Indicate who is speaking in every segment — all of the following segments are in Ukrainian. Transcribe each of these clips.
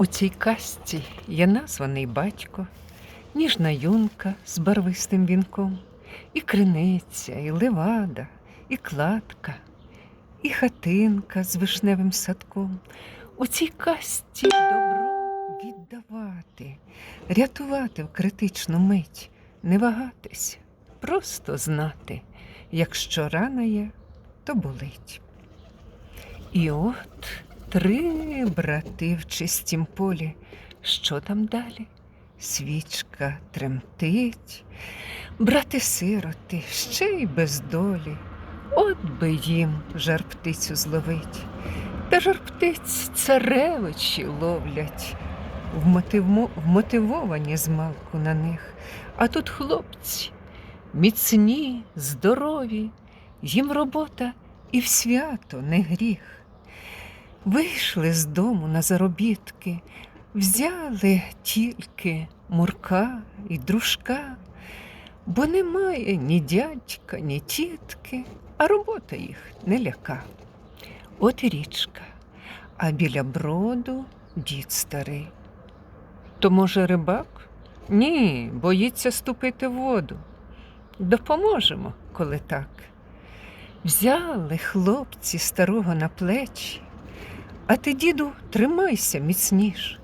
Speaker 1: У цій касті є названий батько, ніжна юнка з барвистим вінком, і криниця, і левада, і кладка, і хатинка з вишневим садком. У цій касті добро віддавати, рятувати в критичну мить, не вагатись, просто знати, якщо рана є, то болить. І от три брати в чистім полі. Що там далі? Свічка тремтить, брати сироти, ще й без долі. От би їм жар птицю зловить. Та жар птиць царевичі ловлять, вмотивмо- вмотивовані змалку на них. А тут хлопці міцні, здорові, їм робота і в свято не гріх. Вийшли з дому на заробітки, взяли тільки мурка і дружка, бо немає ні дядька, ні тітки, а робота їх не ляка. От і річка, а біля броду дід старий. То, може, рибак? Ні, боїться ступити в воду. Допоможемо, коли так. Взяли хлопці старого на плечі, а ти, діду, тримайся міцніш.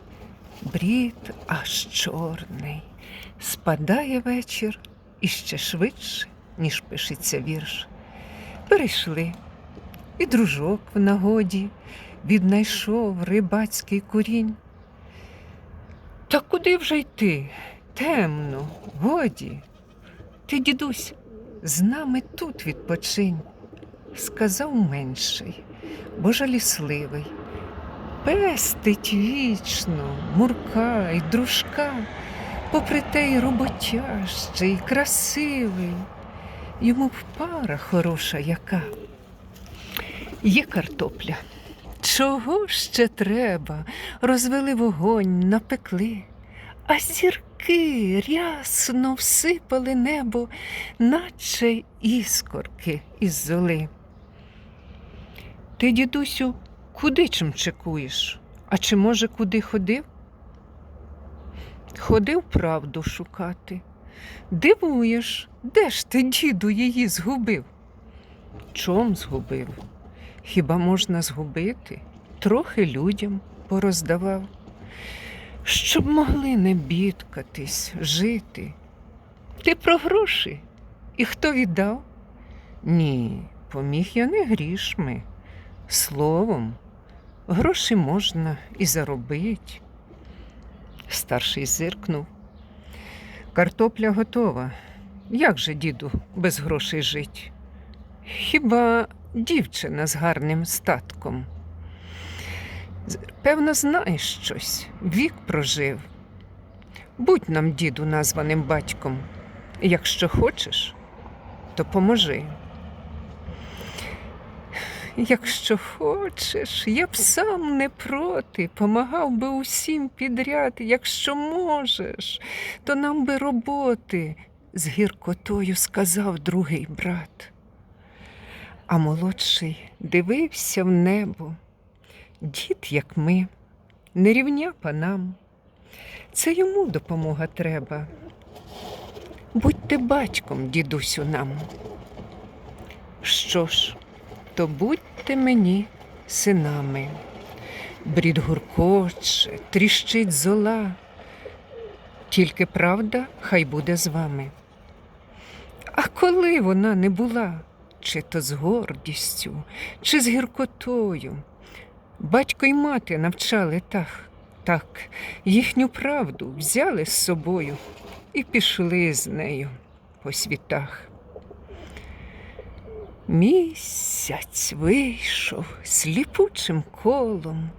Speaker 1: Брід аж чорний. Спадає вечір іще швидше, ніж пишеться вірш. Перейшли, і дружок в нагоді віднайшов рибацький курінь. Та куди вже йти? Темно, годі. Ти, дідусь, з нами тут відпочинь, сказав менший, бо жалісливий. Пестить вічно, мурка й дружка, попри те й роботящий, красивий. Йому б пара хороша яка. Є картопля. Чого ще треба? Розвели вогонь, напекли, а зірки рясно всипали небо, наче іскорки із золи. Ти, дідусю, куди чим чекуєш? А чи, може, куди ходив? Ходив правду шукати. Дивуєш, де ж ти, діду, її згубив? Чом згубив? Хіба можна згубити? Трохи людям пороздавав, щоб могли не бідкатись, жити. Ти про гроші? І хто віддав? Ні, поміг я не грішми. Словом, гроші можна і заробити. Старший зиркнув. Картопля готова. Як же, діду, без грошей жить? Хіба дівчина з гарним статком? Певно, знаєш щось, вік прожив. Будь нам, діду, названим батьком. Якщо хочеш, то поможи. Якщо хочеш, я б сам не проти, помагав би усім підряд. Якщо можеш, то нам би роботи, з гіркотою сказав другий брат. А молодший дивився в небо. Дід, як ми, не рівня панам. Це йому допомога треба. Будьте батьком, дідусю, нам. Що ж, то будьте мені синами. Брід гуркоче, тріщить зола. Тільки правда хай буде з вами. А коли вона не була, чи то з гордістю, чи з гіркотою, батько й мати навчали так, так, їхню правду взяли з собою і пішли з нею по світах. Місяць вийшов сліпучим колом,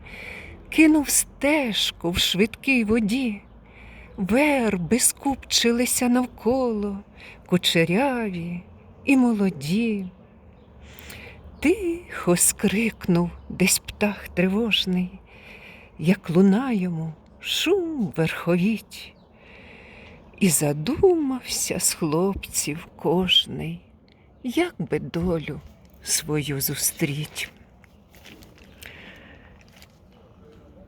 Speaker 1: кинув стежку в швидкій воді, верби скупчилися навколо, кучеряві і молоді. Тихо скрикнув десь птах тривожний, як луна йому шум верховіть, і задумався з хлопців кожний як би долю свою зустріть.